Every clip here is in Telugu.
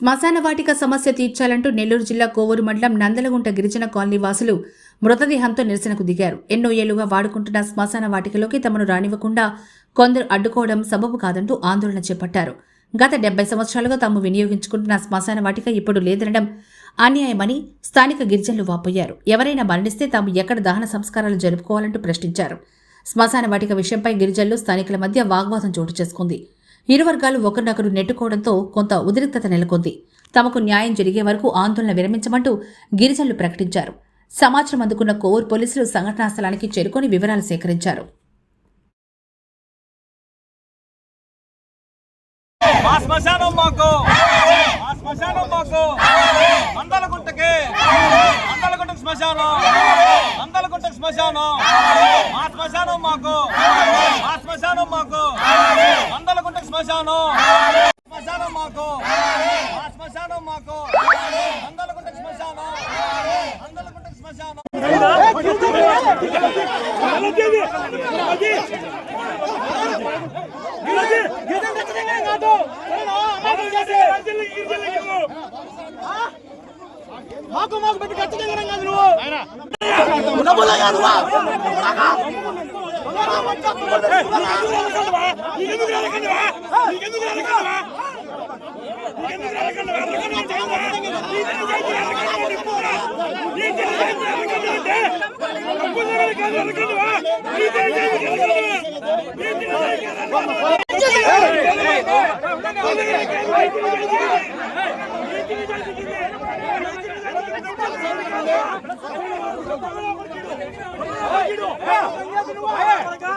శ్మశాన వాటిక సమస్య తీర్చాలంటూ నెల్లూరు జిల్లా కోవూరు మండలం నందలగుంట గిరిజన కాలనీ వాసులు మృతదేహంతో నిరసనకు దిగారు. ఎన్నో ఏళ్ళుగా వాడుకుంటున్న శ్మశాన వాటికలోకి తమను రానివ్వకుండా కొందరు అడ్డుకోవడం సబబు కాదంటూ ఆందోళన చేపట్టారు. గత డెబ్బై సంవత్సరాలుగా తాము వినియోగించుకుంటున్న శ్మశాన వాటిక ఇప్పుడు లేదనడం అన్యాయమని స్థానిక గిరిజనులు వాపోయారు. ఎవరైనా మరణిస్తే తాము ఎక్కడ దహన సంస్కారాలు జరుపుకోవాలంటూ ప్రశ్నించారు. శ్మశాన వాటిక విషయంపై గిరిజనులు స్థానికుల మధ్య వాగ్వాదం చోటు చేసుకుంది. ఇరు వర్గాలు ఒకరినొకరు నెట్టుకోవడంతో కొంత ఉద్రిక్తత నెలకొంది. తమకు న్యాయం జరిగే వరకు ఆందోళన విరమించమంటూ గిరిజనులు ప్రకటించారు. సమాచారం అందుకున్న కోవూరు పోలీసులు సంఘటనా స్థలానికి చేరుకొని వివరాలు సేకరించారు. శ్మశానం మాకు. శ్మశానం మాకు. శ్మశానం. శ్మశానం మాకు. మా శ్మశానం మాకు. మందలగుంట శ్మశానం. మా శ్మశానం మాకు శ్మశానం. మాకు మాకు పెట్టి ఖచ్చితంగా కాదు నువ్వు. Hey!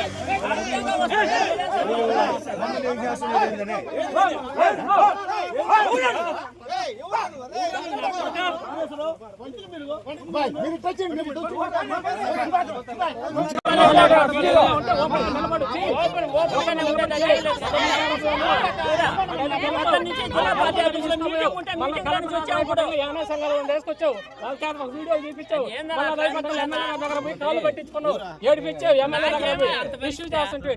はい! తెచ్చండి వీడియో చూపించావు కాళ్ళు పట్టించుకున్నావు ఏడిపించావు ఎమ్మెల్యే ఇష్యూ చేస్తుంటే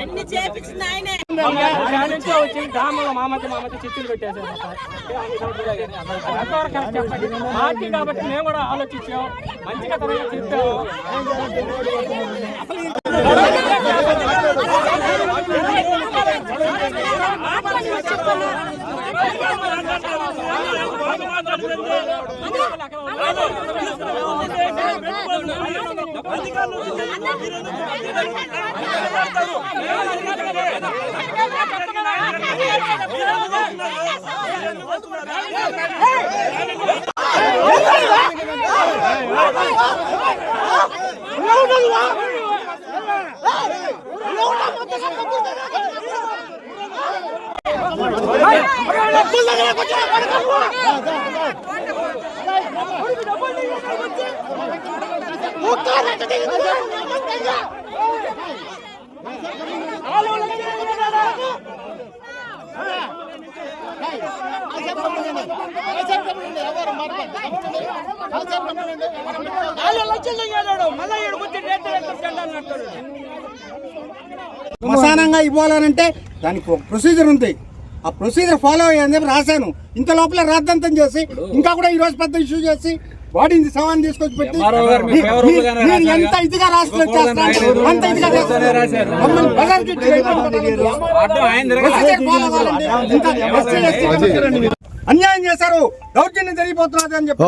అన్ని చేపించింది ఆయనే. వచ్చి గ్రామంలో మామతి మామతి మా మధ్య చిచ్చులు పెట్టేసారు పార్టీ కాబట్టి మేము కూడా ఆలోచించాం మంచిగా తర్వాత చెప్పాము శ్మశానంగా ఇవ్వాలనంటే దానికి ఒక ప్రొసీజర్ ఉంది. ఆ ప్రొసీజర్ ఫాలో అయ్యేది రాశాను. ఇంత లోపల రాద్దంతం చేసి ఇంకా కూడా ఈ రోజు పెద్ద ఇష్యూ చేసి బాడీని శవాన్ని తీసుకొచ్చి పెట్టి మీరు? ఎంత ఇదిగా వచ్చేస్తారు అంత మమ్మల్ని బజార్కి. అన్యాయం చేశారు. దౌర్జన్యం జరిగిపోతున్నది అని చెప్పి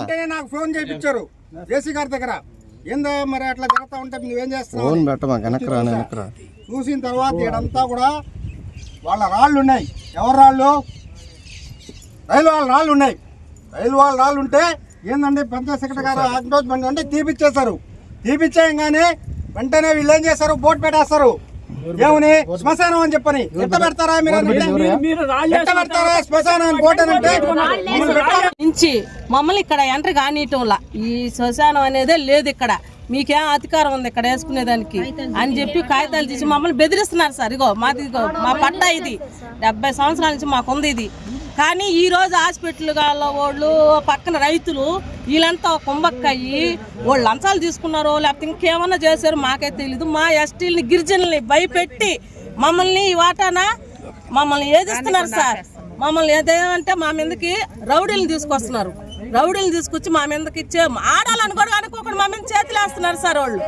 అంటే నాకు ఫోన్ చేయించారు. జేసీ గారి దగ్గర. ఏందో మరి అట్లా జరుగుతా ఉంటే నువ్వేం వెనక్రా చూసిన తర్వాత ఇక్కడంతా కూడా వాళ్ళ రాళ్ళు ఉన్నాయి ఎవరు రాళ్ళు? రైలు వాళ్ళ రాళ్ళు ఉన్నాయి రైలు వాళ్ళ రాళ్ళు ఉంటే ఏందండి పంచాయత్ సెక్రటరీ గారు అక్నోజ్మెంట్ అంటే తీపిచ్చేస్తారు. తీపిచ్చేయంగానే వెంటనే వీళ్ళు ఏం చేస్తారు? బోట్ పెట్టేస్తారు. ఏమని? శ్మశానం అని చెప్పని. ఎట్ట పెడతారా మీరు ఎట్ట పెడతారా శ్మశానం అని బోట్ అని అంటే? మమ్మల్ని పెట్టాలి. నుంచి మమ్మల్ని ఇక్కడ ఎంటర్ కానీయటంలా. ఈ శ్మశానం అనేదే లేదు ఇక్కడ. మీకేం అధికారం ఉంది ఇక్కడ వేసుకునేదానికి. అని చెప్పి కాగితాలు తీసి మమ్మల్ని బెదిరిస్తున్నారు సార్. ఇగో మాది ఇగో మా పట్టా ఇది. డెబ్బై సంవత్సరాల నుంచి మాకు ఉంది ఇది. కానీ ఈ రోజు హాస్పిటల్ వాళ్ళు పక్కన రైతులు వీళ్ళంతా కుంభక్కయ్యి వాళ్ళు లంచాలు తీసుకున్నారో లేకపోతే ఇంకేమన్నా చేశారో మాకైతే తెలీదు. మా ఎస్టీలని గిరిజనుల్ని భయపెట్టి మమ్మల్ని ఈ వాటాన? మమ్మల్ని ఏదిస్తున్నారు సార్? మమ్మల్ని ఏదేమంటే మా మీదకి రౌడీలను తీసుకొస్తున్నారు. రౌడీలు తీసుకొచ్చి మా మీదకి ఇచ్చే ఆడాలని కూడా అనుకోకుండా మా మీద చేతులు వేస్తున్నారు సార్ వాళ్ళు.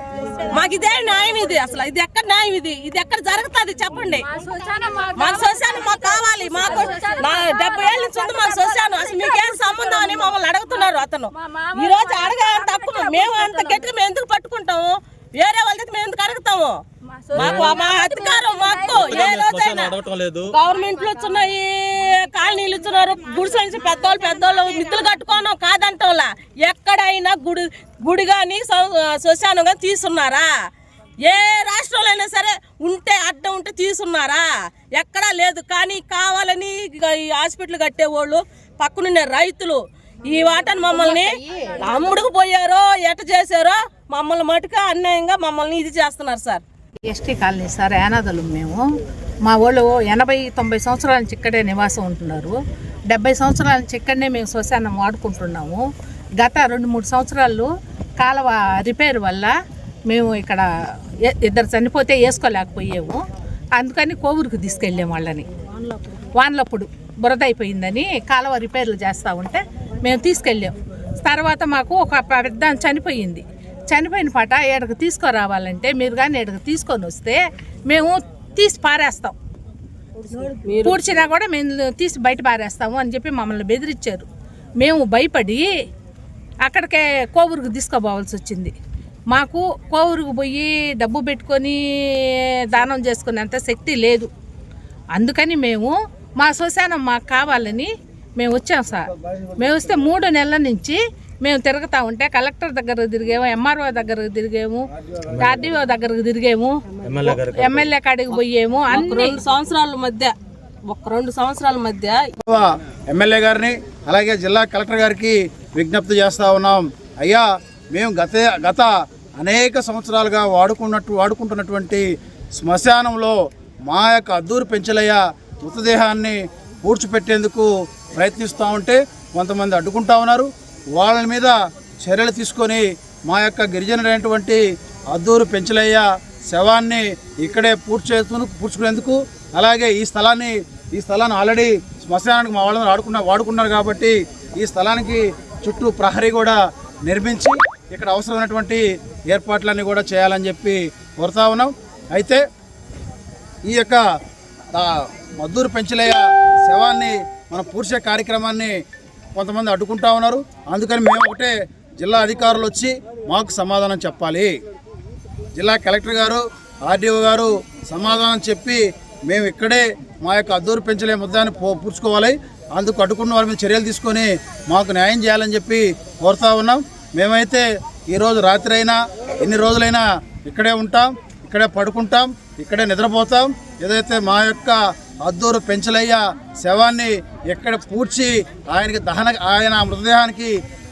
మాకు ఇదే న్యాయం ఇది అసలు. ఇది ఎక్కడ న్యాయం ఇది? ఇది ఎక్కడ జరుగుతుంది చెప్పండి. మాకు శ్మశానం మాకు కావాలి. మాకు డెబ్బై ఏళ్ళ నుంచి ఉంది మాకు శ్మశానం అసలు మీకేం సంబంధం అని మమ్మల్ని అడుగుతున్నారు అతను. ఈ రోజు అడగా తక్కువ మేము అంత గట్టిగా మేము ఎందుకు పట్టుకుంటాము? వేరే వాళ్ళ దగ్గర మేము ఎందుకు అడుగుతాము? మాకు మా అధికారం మాకు. ఏ రోజైనా గవర్నమెంట్లు వచ్చున్నాయి కాలనీలు ఇస్తున్నారు గుడిసెల నుంచి పెద్దోళ్ళు పెద్దోళ్ళు మిత్తులు కట్టుకోను కాదంటోలా ఎక్కడైనా గుడి గుడి కానీ శ్మశానం కానీ తీసున్నారా? ఏ రాష్ట్రంలో అయినా సరే ఉంటే అడ్డం ఉంటే తీసున్నారా? ఎక్కడా లేదు. కానీ కావాలని ఈ హాస్పిటల్ కట్టేవాళ్ళు పక్కనుండే రైతులు ఈ వాటను మమ్మల్ని అమ్ముడుకు పోయారో ఎట చేశారో మమ్మల్ని మటుక అన్యాయంగా మమ్మల్ని ఇది చేస్తున్నారు సార్. ఎస్టీ కాలనీ సార్ యానాదులు మేము. మా వాళ్ళు ఎనభై తొంభై సంవత్సరాల నుంచి ఇక్కడే నివాసం ఉంటున్నారు. డెబ్బై సంవత్సరాల నుంచి ఇక్కడనే మేము శ్మశానం వాడుకుంటున్నాము. గత రెండు మూడు సంవత్సరాలు కాలువ రిపేర్ వల్ల మేము ఇక్కడ ఇద్దరు చనిపోతే వేసుకోలేకపోయాము. అందుకని కోవూరుకు తీసుకెళ్ళాం వాళ్ళని. వానలప్పుడు బురద అయిపోయిందని కాలువ రిపేర్లు చేస్తూ ఉంటే మేము తీసుకెళ్ళాం. తర్వాత మాకు ఒక పెద్ద చనిపోయింది. చనిపోయిన పాట ఏడకు తీసుకురావాలంటే మీరు కానీ ఏడకు తీసుకొని వస్తే మేము తీసి పారేస్తాం. పూడ్చినా కూడా మేము తీసి బయట పారేస్తాము అని చెప్పి మమ్మల్ని బెదిరించారు. మేము భయపడి అక్కడికే కోవూరుకు తీసుకోపోవాల్సి వచ్చింది. మాకు కోవూరుకు పోయి డబ్బు పెట్టుకొని దానం చేసుకునేంత శక్తి లేదు. అందుకని మేము మా శ్మశానం మాకు కావాలని మేము వచ్చాం సార్. మేము వస్తే మూడు నెలల నుంచి మేము తిరుగుతూ ఉంటే కలెక్టర్ దగ్గరకు తిరిగాము ఎంఆర్ఓ దగ్గరకు తిరిగాము ఆర్డీఓ దగ్గరకు తిరిగాము ఎమ్మెల్యే కాడికి. పోయాము ఒక అన్ని రెండు సంవత్సరాల మధ్య ఒక రెండు సంవత్సరాల మధ్య ఎమ్మెల్యే గారిని అలాగే జిల్లా కలెక్టర్ గారికి విజ్ఞప్తి చేస్తా ఉన్నాం. అయ్యా మేము గత గత అనేక సంవత్సరాలుగా వాడుకున్నట్టు వాడుకుంటున్నటువంటి శ్మశానంలో మా యొక్క అద్దూరు పెంచలయ్య మృతదేహాన్ని పూడ్చిపెట్టేందుకు ప్రయత్నిస్తూ ఉంటే కొంతమంది అడ్డుకుంటా ఉన్నారు. వాళ్ళ మీద చర్యలు తీసుకొని మా యొక్క గిరిజనులైనటువంటి అద్దూరు పెంచలయ్య శవాన్ని ఇక్కడే పూర్తి చేస్తూ పూడ్చుకునేందుకు అలాగే ఈ స్థలాన్ని ఈ స్థలాన్ని ఆల్రెడీ శ్మశానానికి మా వాళ్ళని ఆడుకున్న వాడుకున్నారు కాబట్టి ఈ స్థలానికి చుట్టూ ప్రహరీ కూడా నిర్మించి ఇక్కడ అవసరమైనటువంటి ఏర్పాట్లన్నీ కూడా చేయాలని చెప్పి కోరుతా ఉన్నాం. అయితే ఈ యొక్క మద్దూరు పెంచలయ్య శవాన్ని మనం పూడ్చే కార్యక్రమాన్ని కొంతమంది అడ్డుకుంటా ఉన్నారు. అందుకని మేము ఒకటే జిల్లా అధికారులు వచ్చి మాకు సమాధానం చెప్పాలి. జిల్లా కలెక్టర్ గారు ఆర్డీఓ గారు సమాధానం చెప్పి మేము ఇక్కడే మా యొక్క అద్దూరు పెంచలే ముద్దాన్ని పో పూడ్చుకోవాలి. అందుకు అడ్డుకున్న వారి మీద చర్యలు తీసుకొని మాకు న్యాయం చేయాలని చెప్పి కోరుతా ఉన్నాం. మేమైతే ఈరోజు రాత్రి అయినా ఎన్ని రోజులైనా ఇక్కడే ఉంటాం ఇక్కడే పడుకుంటాం ఇక్కడే నిద్రపోతాం. ఏదైతే మా యొక్క అద్దూరు పెంచలయ్య శవాన్ని ఎక్కడ పూడ్చి ఆయనకి దహన ఆయన మృతదేహానికి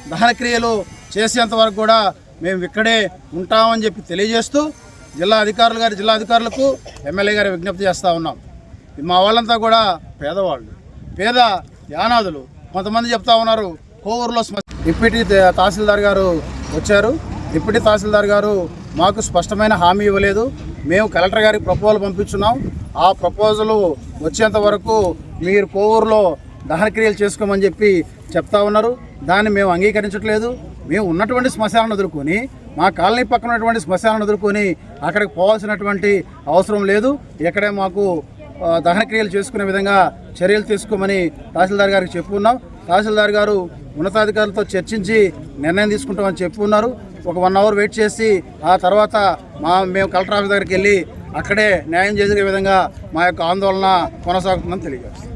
దహన క్రియలు చేసేంత వరకు కూడా మేము ఇక్కడే ఉంటామని చెప్పి తెలియజేస్తూ జిల్లా అధికారులు గారి జిల్లా అధికారులకు ఎమ్మెల్యే గారి విజ్ఞప్తి చేస్తూ ఉన్నాం. మా వాళ్ళంతా కూడా పేదవాళ్ళు పేద యానాదులు. కొంతమంది చెప్తా ఉన్నారు కోవూరులో శ్మ- డిప్యూటీ తహసీల్దార్ గారు వచ్చారు. డిప్యూటీ తహసీల్దార్ గారు మాకు స్పష్టమైన హామీ ఇవ్వలేదు. మేము కలెక్టర్ గారికి ప్రపోజల్ పంపించున్నాం. ఆ ప్రపోజల్ వచ్చేంత వరకు మీరు కోవూరులో దహనక్రియలు చేసుకోమని చెప్పి చెప్తా ఉన్నారు. దాన్ని మేము అంగీకరించట్లేదు. మేము ఉన్నటువంటి శ్మశాలను ఎదుర్కొని మా కాలనీ పక్కన ఉన్నటువంటి శ్మశాలను ఎదుర్కొని అక్కడికి పోవాల్సినటువంటి అవసరం లేదు. ఇక్కడే మాకు దహనక్రియలు చేసుకునే విధంగా చర్యలు తీసుకోమని తహసీల్దార్ గారికి చెప్పుకున్నాం. తహసీల్దార్ గారు ఉన్నతాధికారులతో చర్చించి నిర్ణయం తీసుకుంటామని చెప్పుకున్నారు. ఒక వన్ అవర్ వెయిట్ చేసి ఆ తర్వాత మా మేము కలెక్టర్ ఆఫీస్ దగ్గరికి వెళ్ళి అక్కడే న్యాయం చేసే విధంగా మా యొక్క ఆందోళన కొనసాగుతుందని తెలియజేస్తాం